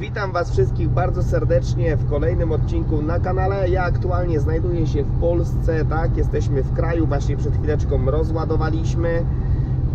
Witam Was wszystkich bardzo serdecznie w kolejnym odcinku na kanale. Ja aktualnie znajduję się w Polsce, tak? Jesteśmy w kraju, właśnie przed chwileczką rozładowaliśmy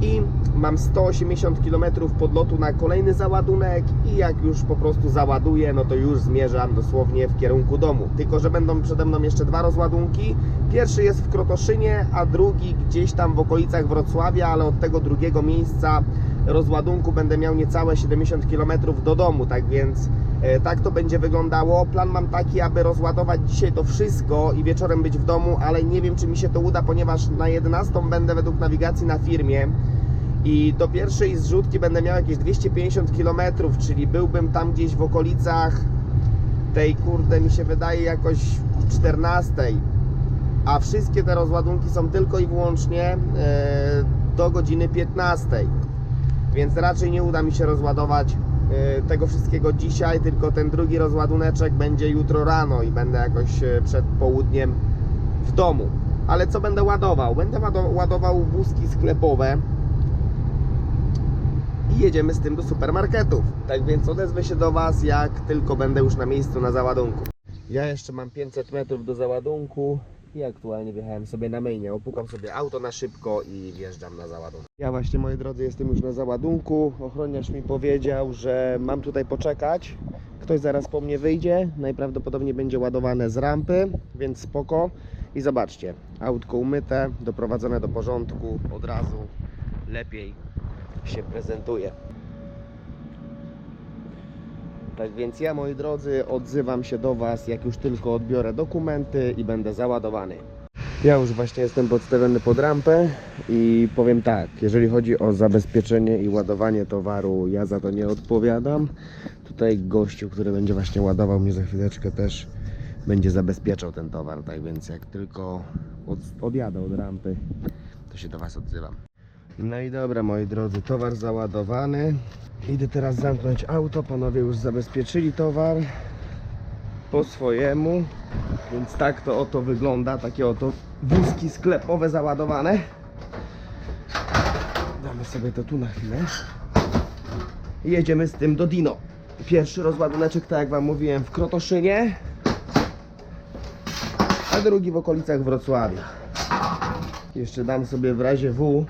i mam 180 km podlotu na kolejny załadunek i jak już po prostu załaduję, no to już zmierzam dosłownie w kierunku domu. Tylko, że będą przede mną jeszcze dwa rozładunki. Pierwszy jest w Krotoszynie, a drugi gdzieś tam w okolicach Wrocławia, ale od tego drugiego miejsca rozładunku będę miał niecałe 70 km do domu, tak więc e, tak to będzie wyglądało. Plan mam taki, aby rozładować dzisiaj to wszystko i wieczorem być w domu, ale nie wiem czy mi się to uda, ponieważ na 11 będę według nawigacji na firmie i do pierwszej zrzutki będę miał jakieś 250 km, czyli byłbym tam gdzieś w okolicach tej kurde mi się wydaje jakoś 14 a wszystkie te rozładunki są tylko i wyłącznie e, do godziny 15 więc raczej nie uda mi się rozładować e, tego wszystkiego dzisiaj, tylko ten drugi rozładuneczek będzie jutro rano i będę jakoś e, przed południem w domu. Ale co będę ładował? Będę łado- ładował wózki sklepowe i jedziemy z tym do supermarketów. Tak więc odezwę się do Was, jak tylko będę już na miejscu na załadunku. Ja jeszcze mam 500 metrów do załadunku i aktualnie wjechałem sobie na mainie. Opukam sobie auto na szybko i wjeżdżam na załadunek. Ja właśnie, moi drodzy, jestem już na załadunku. Ochroniarz mi powiedział, że mam tutaj poczekać. Ktoś zaraz po mnie wyjdzie. Najprawdopodobniej będzie ładowane z rampy, więc spoko. I zobaczcie, autko umyte, doprowadzone do porządku od razu. Lepiej się prezentuje. Tak więc ja, moi drodzy, odzywam się do Was, jak już tylko odbiorę dokumenty i będę załadowany. Ja już właśnie jestem podstawiony pod rampę i powiem tak, jeżeli chodzi o zabezpieczenie i ładowanie towaru, ja za to nie odpowiadam. Tutaj gościu, który będzie właśnie ładował mnie za chwileczkę też będzie zabezpieczał ten towar, tak więc jak tylko od, odjadę od rampy, to się do Was odzywam. No i dobra moi drodzy, towar załadowany. Idę teraz zamknąć auto, panowie już zabezpieczyli towar po swojemu. Więc tak to oto wygląda, takie oto wózki sklepowe załadowane. Damy sobie to tu na chwilę. Jedziemy z tym do Dino. Pierwszy rozładuneczek, tak jak wam mówiłem, w Krotoszynie, a drugi w okolicach Wrocławia. Jeszcze dam sobie w razie W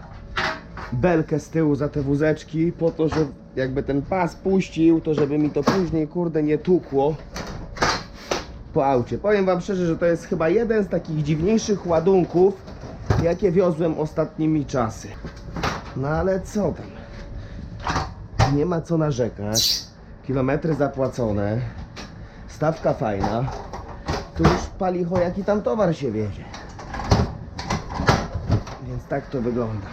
belkę z tyłu za te wózeczki, po to, że jakby ten pas puścił, to żeby mi to później kurde nie tukło po aucie. Powiem wam szczerze, że to jest chyba jeden z takich dziwniejszych ładunków, jakie wiozłem ostatnimi czasy. No ale co tam? Nie ma co narzekać. Kilometry zapłacone. Stawka fajna. Tu już palicho jaki tam towar się wiezie. Więc tak to wygląda.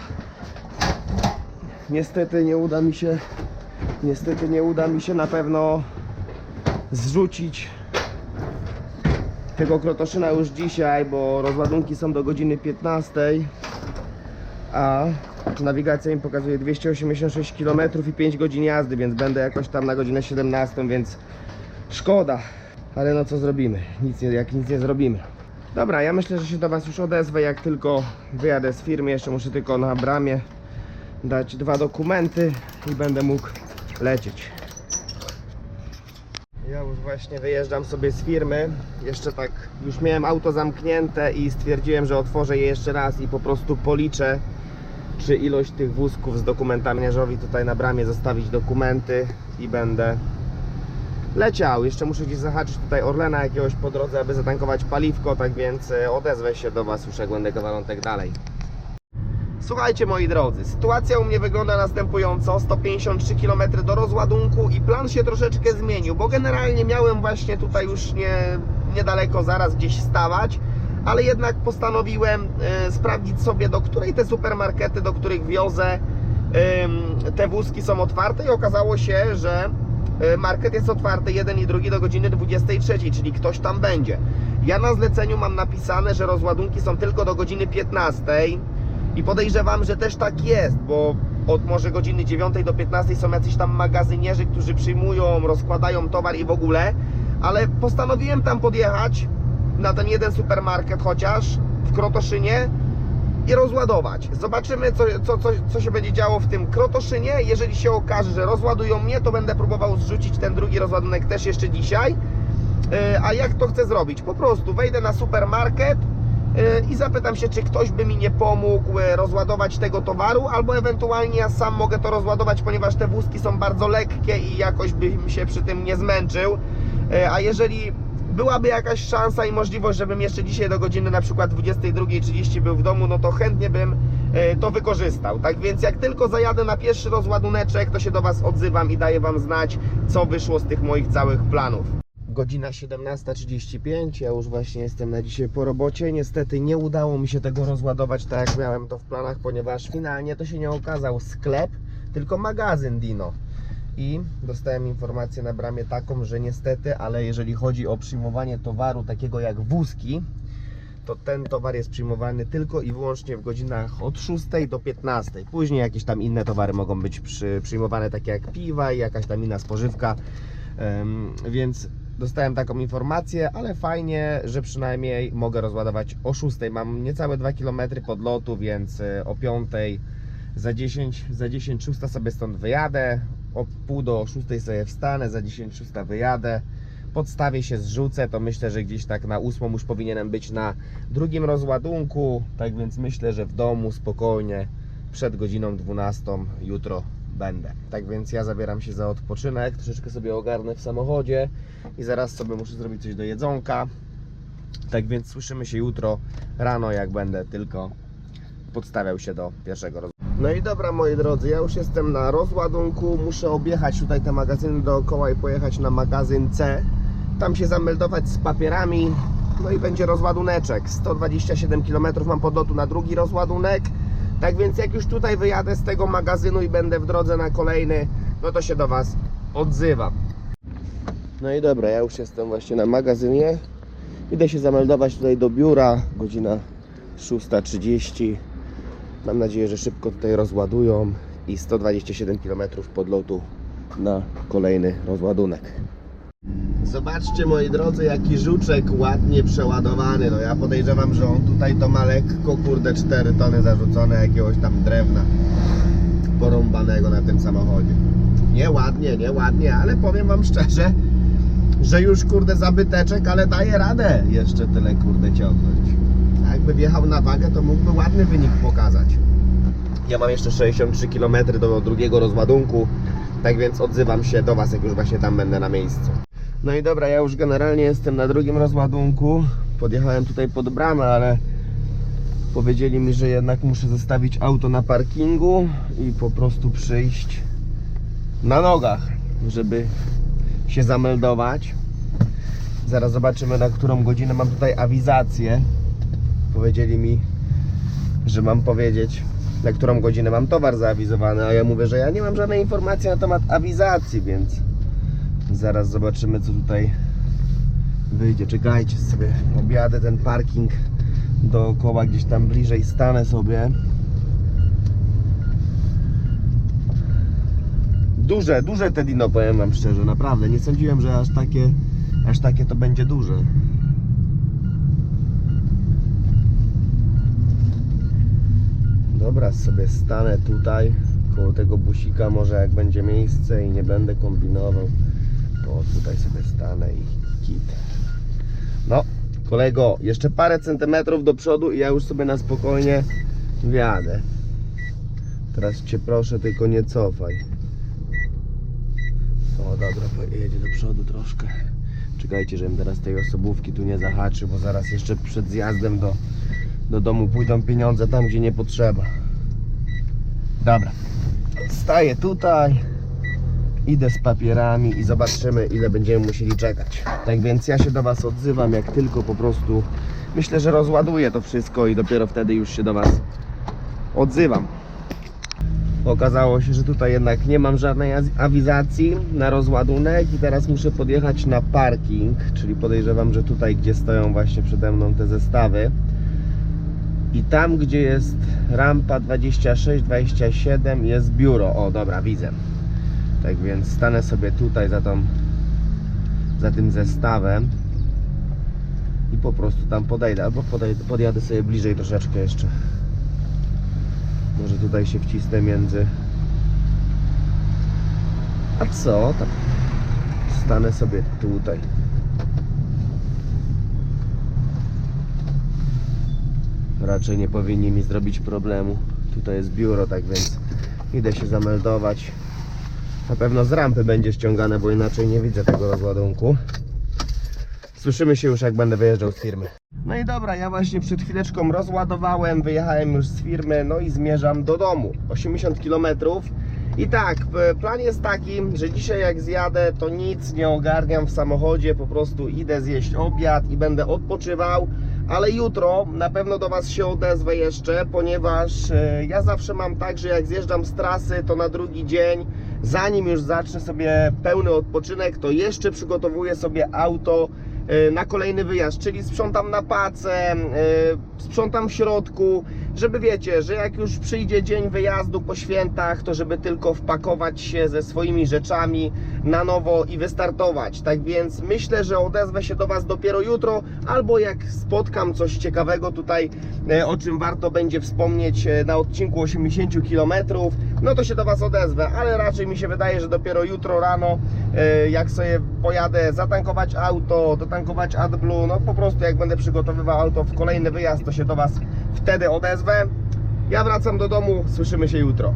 Niestety nie uda mi się niestety nie uda mi się na pewno zrzucić tego krotoszyna już dzisiaj, bo rozładunki są do godziny 15 a nawigacja mi pokazuje 286 km i 5 godzin jazdy, więc będę jakoś tam na godzinę 17, więc szkoda, ale no co zrobimy, nic nie, jak nic nie zrobimy. Dobra, ja myślę, że się do Was już odezwę, jak tylko wyjadę z firmy, jeszcze muszę tylko na bramie dać dwa dokumenty i będę mógł lecieć. Ja już właśnie wyjeżdżam sobie z firmy. Jeszcze tak, już miałem auto zamknięte i stwierdziłem, że otworzę je jeszcze raz i po prostu policzę, czy ilość tych wózków z dokumentami tutaj na bramie zostawić dokumenty i będę leciał. Jeszcze muszę gdzieś zahaczyć tutaj Orlena jakiegoś po drodze, aby zatankować paliwko, tak więc e, odezwę się do Was już jak będę dalej. Słuchajcie moi drodzy, sytuacja u mnie wygląda następująco 153 km do rozładunku i plan się troszeczkę zmienił, bo generalnie miałem właśnie tutaj już nie, niedaleko zaraz gdzieś stawać ale jednak postanowiłem e, sprawdzić sobie do której te supermarkety, do których wiozę ym, te wózki są otwarte i okazało się, że e, market jest otwarty jeden i drugi do godziny 23, czyli ktoś tam będzie. Ja na zleceniu mam napisane, że rozładunki są tylko do godziny 15 i podejrzewam, że też tak jest, bo od może godziny 9 do 15 są jacyś tam magazynierzy, którzy przyjmują, rozkładają towar i w ogóle, ale postanowiłem tam podjechać na ten jeden supermarket chociaż w Krotoszynie i rozładować. Zobaczymy, co, co, co, co się będzie działo w tym Krotoszynie. Jeżeli się okaże, że rozładują mnie, to będę próbował zrzucić ten drugi rozładunek też jeszcze dzisiaj. E, A jak to chcę zrobić? Po prostu wejdę na supermarket i zapytam się, czy ktoś by mi nie pomógł e, rozładować tego towaru, albo ewentualnie ja sam mogę to rozładować, ponieważ te wózki są bardzo lekkie i jakoś bym się przy tym nie zmęczył. E, A jeżeli byłaby jakaś szansa i możliwość, żebym jeszcze dzisiaj do godziny na przykład 22.30 był w domu, no to chętnie bym to wykorzystał. Tak więc jak tylko zajadę na pierwszy rozładuneczek, to się do Was odzywam i daję Wam znać, co wyszło z tych moich całych planów. Godzina 17.35, ja już właśnie jestem na dzisiaj po robocie. Niestety nie udało mi się tego rozładować tak jak miałem to w planach, ponieważ finalnie to się nie okazał sklep, tylko magazyn Dino. I dostałem informację na bramie taką, że niestety, ale jeżeli chodzi o przyjmowanie towaru takiego jak wózki, to ten towar jest przyjmowany tylko i wyłącznie w godzinach od 6 do 15. Później jakieś tam inne towary mogą być przy, przyjmowane, takie jak piwa i jakaś tam inna spożywka. Em, więc dostałem taką informację, ale fajnie, że przynajmniej mogę rozładować o 6. Mam niecałe 2 km podlotu, więc e, o 5 za 10, za 10 6 sobie stąd wyjadę, o pół do 6 sobie wstanę, za 10 6 wyjadę, podstawię się, zrzucę, to myślę, że gdzieś tak na 8 już powinienem być na drugim rozładunku, tak więc myślę, że w domu spokojnie przed godziną 12 jutro będę. Tak więc ja zabieram się za odpoczynek, troszeczkę sobie ogarnę w samochodzie i zaraz sobie muszę zrobić coś do jedzonka. Tak więc słyszymy się jutro rano, jak będę tylko podstawiał się do pierwszego rozładunku. No i dobra moi drodzy, ja już jestem na rozładunku, muszę objechać tutaj te magazyny dookoła i pojechać na magazyn C. Tam się zameldować z papierami, no i będzie rozładuneczek. 127 km mam podlotu na drugi rozładunek. Tak więc jak już tutaj wyjadę z tego magazynu i będę w drodze na kolejny, no to się do Was odzywam. No i dobra, ja już jestem właśnie na magazynie. Idę się zameldować tutaj do biura, godzina 6.30. Mam nadzieję, że szybko tutaj rozładują i 127 km podlotu na kolejny rozładunek. Zobaczcie moi drodzy, jaki żuczek ładnie przeładowany. No ja podejrzewam, że on tutaj to ma lekko, kurde, 4 tony zarzucone jakiegoś tam drewna porąbanego na tym samochodzie. Nie ładnie, nie ładnie, ale powiem wam szczerze, że już kurde zabyteczek, ale daje radę jeszcze tyle kurde ciągnąć. A jakby wjechał na wagę, to mógłby ładny wynik pokazać. Ja mam jeszcze 63 km do drugiego rozładunku, tak więc odzywam się do Was, jak już właśnie tam będę na miejscu. No i dobra, ja już generalnie jestem na drugim rozładunku. Podjechałem tutaj pod bramę, ale powiedzieli mi, że jednak muszę zostawić auto na parkingu i po prostu przyjść na nogach, żeby się zameldować. Zaraz zobaczymy na którą godzinę mam tutaj awizację. Powiedzieli mi, że mam powiedzieć na którą godzinę mam towar zaawizowany, a ja mówię, że ja nie mam żadnej informacji na temat awizacji, więc zaraz zobaczymy co tutaj wyjdzie. Czekajcie sobie, objadę ten parking dookoła, gdzieś tam bliżej stanę sobie. Duże, duże te dino, powiem wam szczerze, naprawdę. Nie sądziłem, że aż takie, aż takie to będzie duże. Dobra, sobie stanę tutaj koło tego busika, może jak będzie miejsce i nie będę kombinował, to tutaj sobie stanę i kit. No, kolego, jeszcze parę centymetrów do przodu i ja już sobie na spokojnie wjadę. Teraz cię proszę, tylko nie cofaj. O, dobra, pojedzie do przodu troszkę. Czekajcie, żebym teraz tej osobówki tu nie zahaczył, bo zaraz jeszcze przed zjazdem do, do domu pójdą pieniądze tam, gdzie nie potrzeba. Dobra. Staję tutaj. Idę z papierami i zobaczymy, ile będziemy musieli czekać. Tak więc ja się do Was odzywam, jak tylko po prostu myślę, że rozładuję to wszystko i dopiero wtedy już się do Was odzywam. Okazało się, że tutaj jednak nie mam żadnej awizacji na rozładunek i teraz muszę podjechać na parking, czyli podejrzewam, że tutaj gdzie stoją właśnie przede mną te zestawy i tam gdzie jest rampa 26, 27 jest biuro, o dobra widzę tak więc stanę sobie tutaj za tą za tym zestawem i po prostu tam podejdę albo podejdę, podjadę sobie bliżej troszeczkę jeszcze Może tutaj się wcisnę między. A co? Tak. Stanę sobie tutaj. Raczej nie powinni mi zrobić problemu. Tutaj jest biuro, tak więc idę się zameldować. Na pewno z rampy będzie ściągane, bo inaczej nie widzę tego rozładunku. Słyszymy się już jak będę wyjeżdżał z firmy. No i dobra, ja właśnie przed chwileczką rozładowałem, wyjechałem już z firmy, no i zmierzam do domu. 80 km. I tak, plan jest taki, że dzisiaj jak zjadę, to nic nie ogarniam w samochodzie, po prostu idę zjeść obiad i będę odpoczywał. Ale jutro na pewno do Was się odezwę jeszcze, ponieważ e, ja zawsze mam tak, że jak zjeżdżam z trasy, to na drugi dzień, zanim już zacznę sobie pełny odpoczynek, to jeszcze przygotowuję sobie auto e, na kolejny wyjazd, czyli sprzątam na pacę, e, sprzątam w środku, żeby wiecie, że jak już przyjdzie dzień wyjazdu po świętach, to żeby tylko wpakować się ze swoimi rzeczami na nowo i wystartować. Tak więc myślę, że odezwę się do Was dopiero jutro, albo jak spotkam coś ciekawego tutaj, e, o czym warto będzie wspomnieć e, na odcinku 80 km, no to się do Was odezwę, ale raczej mi się wydaje, że dopiero jutro rano, e, jak sobie pojadę zatankować auto, dotankować AdBlue, no po prostu jak będę przygotowywał auto w kolejny wyjazd, to się do Was wtedy odezwę. Ja wracam do domu, słyszymy się jutro.